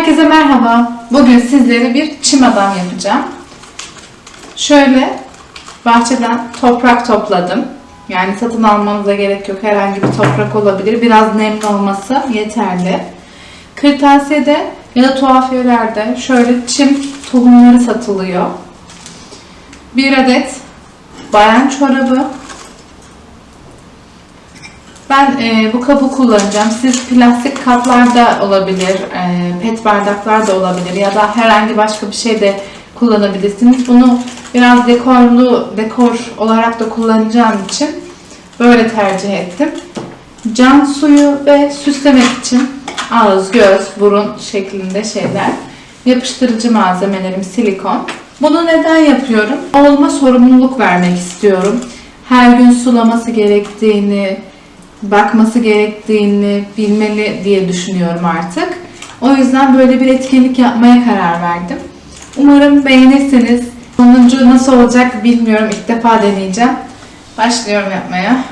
Herkese merhaba. Bugün sizlere bir çim adam yapacağım. Şöyle bahçeden toprak topladım. Yani satın almanıza gerek yok. Herhangi bir toprak olabilir. Biraz nemli olması yeterli. Kırtasiyede ya da tuhafiyelerde şöyle çim tohumları satılıyor. Bir adet bayan çorabı, ben e, bu kabı kullanacağım. Siz plastik kaplarda olabilir, e, pet bardaklar da olabilir ya da herhangi başka bir şey de kullanabilirsiniz. Bunu biraz dekorlu, dekor olarak da kullanacağım için böyle tercih ettim. Cam suyu ve süslemek için ağız, göz, burun şeklinde şeyler. Yapıştırıcı malzemelerim silikon. Bunu neden yapıyorum? Oğluma sorumluluk vermek istiyorum. Her gün sulaması gerektiğini, bakması gerektiğini bilmeli diye düşünüyorum artık. O yüzden böyle bir etkinlik yapmaya karar verdim. Umarım beğenirsiniz. Sonuncu nasıl olacak bilmiyorum. İlk defa deneyeceğim. Başlıyorum yapmaya.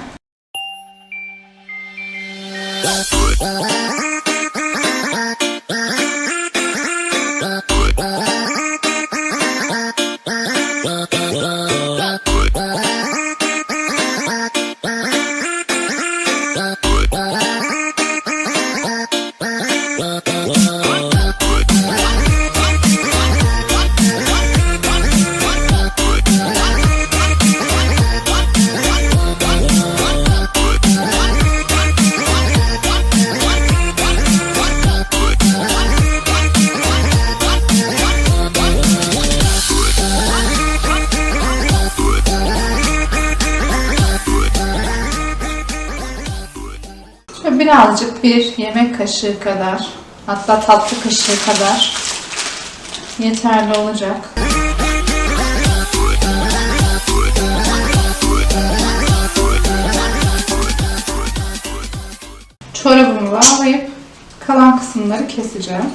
Birazcık bir yemek kaşığı kadar hatta tatlı kaşığı kadar yeterli olacak. Çorabımı bağlayıp kalan kısımları keseceğim.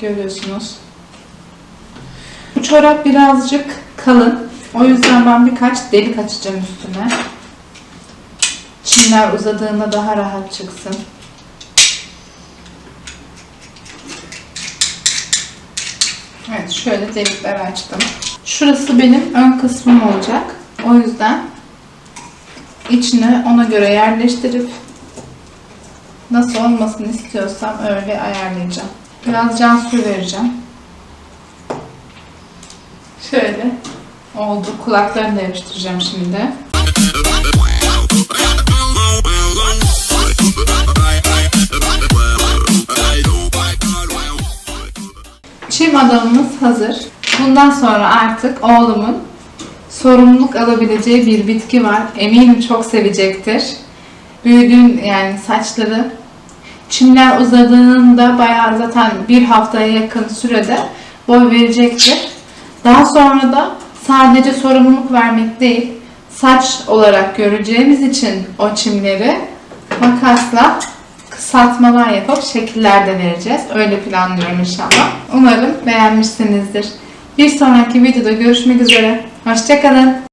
Görüyorsunuz. Bu çorap birazcık kalın. O yüzden ben birkaç delik açacağım üstüne. Çimler uzadığında daha rahat çıksın. Evet şöyle delikler açtım. Şurası benim ön kısmım olacak. O yüzden içine ona göre yerleştirip nasıl olmasını istiyorsam öyle ayarlayacağım. Biraz can su vereceğim. Şöyle oldu. Kulaklarını yapıştıracağım şimdi. Çim adamımız hazır. Bundan sonra artık oğlumun sorumluluk alabileceği bir bitki var. Eminim çok sevecektir. Büyüdüğün yani saçları çimler uzadığında bayağı zaten bir haftaya yakın sürede boy verecektir. Daha sonra da sadece sorumluluk vermek değil, saç olarak göreceğimiz için o çimleri makasla kısaltmalar yapıp şekiller de vereceğiz. Öyle planlıyorum inşallah. Umarım beğenmişsinizdir. Bir sonraki videoda görüşmek üzere. Hoşçakalın.